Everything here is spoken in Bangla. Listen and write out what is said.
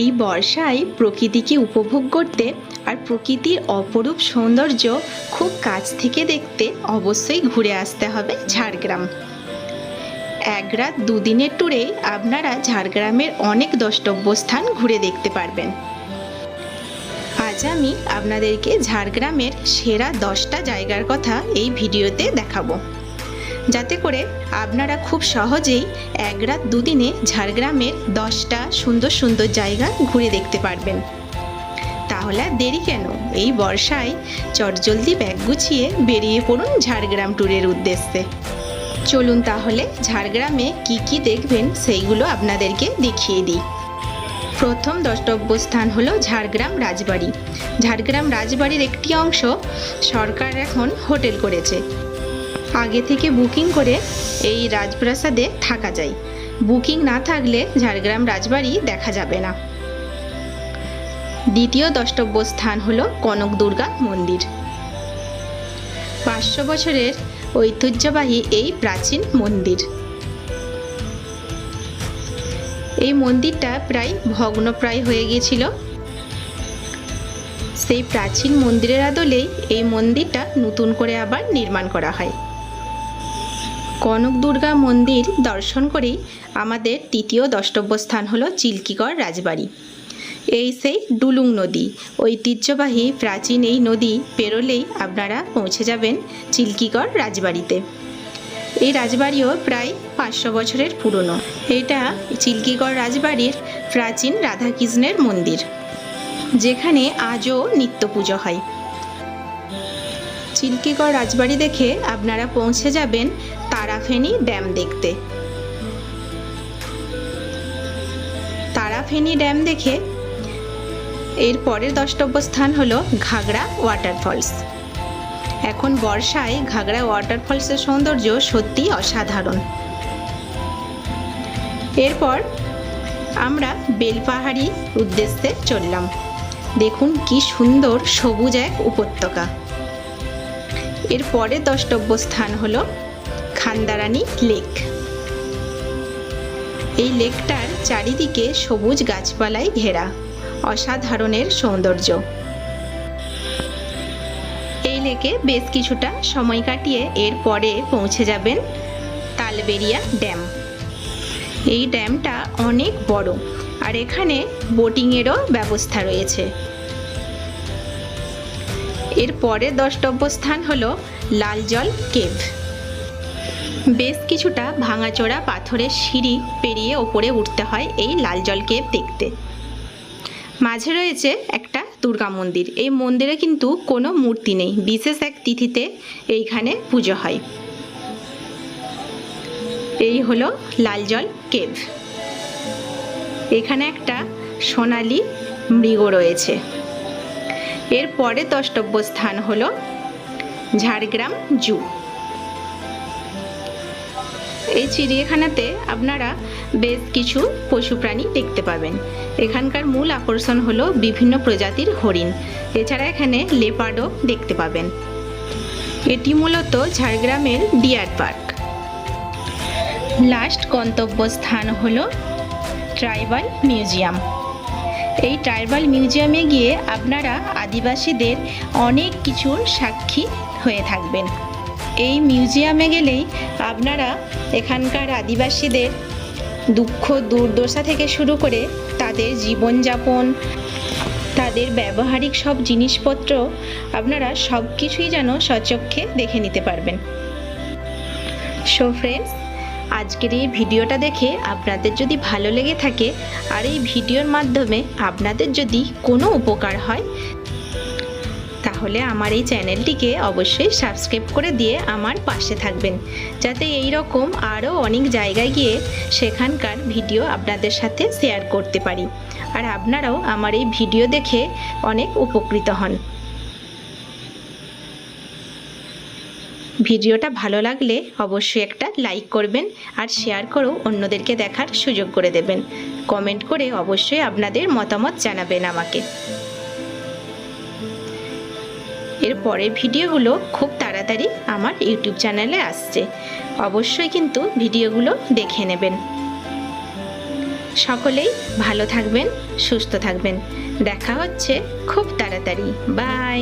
এই বর্ষায় প্রকৃতিকে উপভোগ করতে আর প্রকৃতির অপরূপ সৌন্দর্য খুব কাছ থেকে দেখতে অবশ্যই ঘুরে আসতে হবে ঝাড়গ্রাম। এক রাত দুদিনের ট্যুরে আপনারা ঝাড়গ্রামের অনেক দ্রষ্টব্য স্থান ঘুরে দেখতে পারবেন। আজ আমি আপনাদেরকে ঝাড়গ্রামের সেরা দশটা জায়গার কথা এই ভিডিওতে দেখাবো। যাতে করে আপনারা খুব সহজেই এক রাত দুদিনে ঝাড়গ্রামের দশটা সুন্দর সুন্দর জায়গা ঘুরে দেখতে পারবেন। তাহলে আর দেরি কেন? এই বর্ষায় চটজলদি ব্যাগ গুছিয়ে বেরিয়ে পড়ুন ঝাড়গ্রাম ট্যুরের উদ্দেশ্যে। চলুন তাহলে ঝাড়গ্রামে কি কি দেখবেন সেইগুলো আপনাদেরকে দেখিয়ে দিই। প্রথম দ্রষ্টব্য স্থান হলো ঝাড়গ্রাম রাজবাড়ি। ঝাড়গ্রাম রাজবাড়ির একটি অংশ সরকার এখন হোটেল করেছে। আগে থেকে বুকিং করে এই রাজপ্রাসাদে থাকা যায়। বুকিং না থাকলে ঝাড়গ্রাম রাজবাড়ি দেখা যাবে না। দ্বিতীয় দ্রষ্টব্য স্থান হল কনক দুর্গা মন্দির। পাঁচশো বছরের ঐতিহ্যবাহী এই প্রাচীন মন্দির। এই মন্দিরটা প্রায় ভগ্নপ্রায় হয়ে গিয়েছিল। সেই প্রাচীন মন্দিরের আদলেই এই মন্দিরটা নতুন করে আবার নির্মাণ করা হয়। কনক দুর্গা মন্দির দর্শন করেই আমাদের তৃতীয় দ্রষ্টব্য স্থান হলো চিল্কিগড় রাজবাড়ি। এই সেই ডুলুং নদী। ঐতিহ্যবাহী প্রাচীন এই নদী পেরোলেই আপনারা পৌঁছে যাবেন চিল্কিগড় রাজবাড়িতে। এই রাজবাড়িও প্রায় পাঁচশো বছরের পুরনো। এটা চিল্কিগড় রাজবাড়ির প্রাচীন রাধাকৃষ্ণের মন্দির, যেখানে আজও নিত্য পুজো হয়। চিল্কিগড় রাজবাড়ি দেখে আপনারা পৌঁছে যাবেন তারাফেনী ড্যাম দেখতে। তারাফেনী ড্যাম দেখে এর পরের দ্রষ্টব্য স্থান হলো ঘাগড়া ওয়াটারফলস। এখন বর্ষায় ঘাগড়া ওয়াটারফলসের সৌন্দর্য সত্যি অসাধারণ। এরপর আমরা বেলপাহাড়ি উদ্দেশ্যে চললাম। দেখুন কি সুন্দর সবুজ এক উপত্যকা। এর পরের দ্রষ্টব্য স্থান হলো খান্দারানি লেক। এই লেকটার চারিদিকে সবুজ গাছপালায় ঘেরা, অসাধারণের সৌন্দর্য। এই লেকে বেশ কিছুটা সময় কাটিয়ে এর পরে পৌঁছে যাবেন তালবেরিয়া ড্যাম। এই ড্যামটা অনেক বড় আর এখানে বোটিংয়েরও ব্যবস্থা রয়েছে। এর পরের দ্রষ্টব্য স্থান হলো লালজল কেভ। বেশ কিছুটা ভাঙাচোরা পাথরের সিঁড়ি পেরিয়ে ওপরে উঠতে হয় এই লালজল কেভ দেখতে। মাঝে রয়েছে একটা দুর্গা মন্দির। এই মন্দিরে কিন্তু কোনো মূর্তি নেই। বিশেষ এক তিথিতে এইখানে পুজো হয়। এই হলো লালজল কেভ। এখানে একটা সোনালি মৃগ রয়েছে। এর পরে দ্রষ্টব্য স্থান হলো ঝাড়গ্রাম জু। এই চিড়িয়াখানাতে আপনারা বেশ কিছু পশু প্রাণী দেখতে পাবেন। এখানকার মূল আকর্ষণ হলো বিভিন্ন প্রজাতির হরিণ। এছাড়া এখানে লেপার্ডও দেখতে পাবেন। এটি মূলত ঝাড়গ্রামের ডিয়ার পার্ক। লাস্ট গন্তব্য স্থান হলো ট্রাইবাল মিউজিয়াম। এই ট্রাইবাল মিউজিয়ামে গিয়ে আপনারা আদিবাসীদের অনেক কিছুর সাক্ষী হয়ে থাকবেন। এই মিউজিয়ামে গেলেই আপনারা এখানকার আদিবাসীদের দুঃখ, দুর্দশা থেকে শুরু করে তাদের জীবনযাপন, তাদের ব্যবহারিক সব জিনিসপত্র আপনারা সব কিছুই যেন সচক্ষে দেখে নিতে পারবেন। সো ফ্রেন্ডস আজকের এই ভিডিওটা দেখে আপনাদের যদি ভালো লেগে থাকে, আর এই ভিডিওর মাধ্যমে আপনাদের যদি কোনো উপকার হয় তাহলে আমার এই চ্যানেলটিকে অবশ্যই সাবস্ক্রাইব করে দিয়ে আমার পাশে থাকবেন। যাতে এই রকম আরও অনেক জায়গায় গিয়ে সেখানকার ভিডিও আপনাদের সাথে শেয়ার করতে পারি। আর আপনারাও আমার এই ভিডিও দেখে অনেক উপকৃত হন। ভিডিওটা ভালো লাগলে অবশ্যই একটা লাইক করবেন আর শেয়ার করেও অন্যদেরকে দেখার সুযোগ করে দেবেন। কমেন্ট করে অবশ্যই আপনাদের মতামত জানাবেন আমাকে। এর পরের ভিডিওগুলো খুব তাড়াতাড়ি আমার ইউটিউব চ্যানেলে আসছে। অবশ্যই কিন্তু ভিডিওগুলো দেখে নেবেন। সকলেই ভালো থাকবেন, সুস্থ থাকবেন। দেখা হচ্ছে খুব তাড়াতাড়ি। বাই!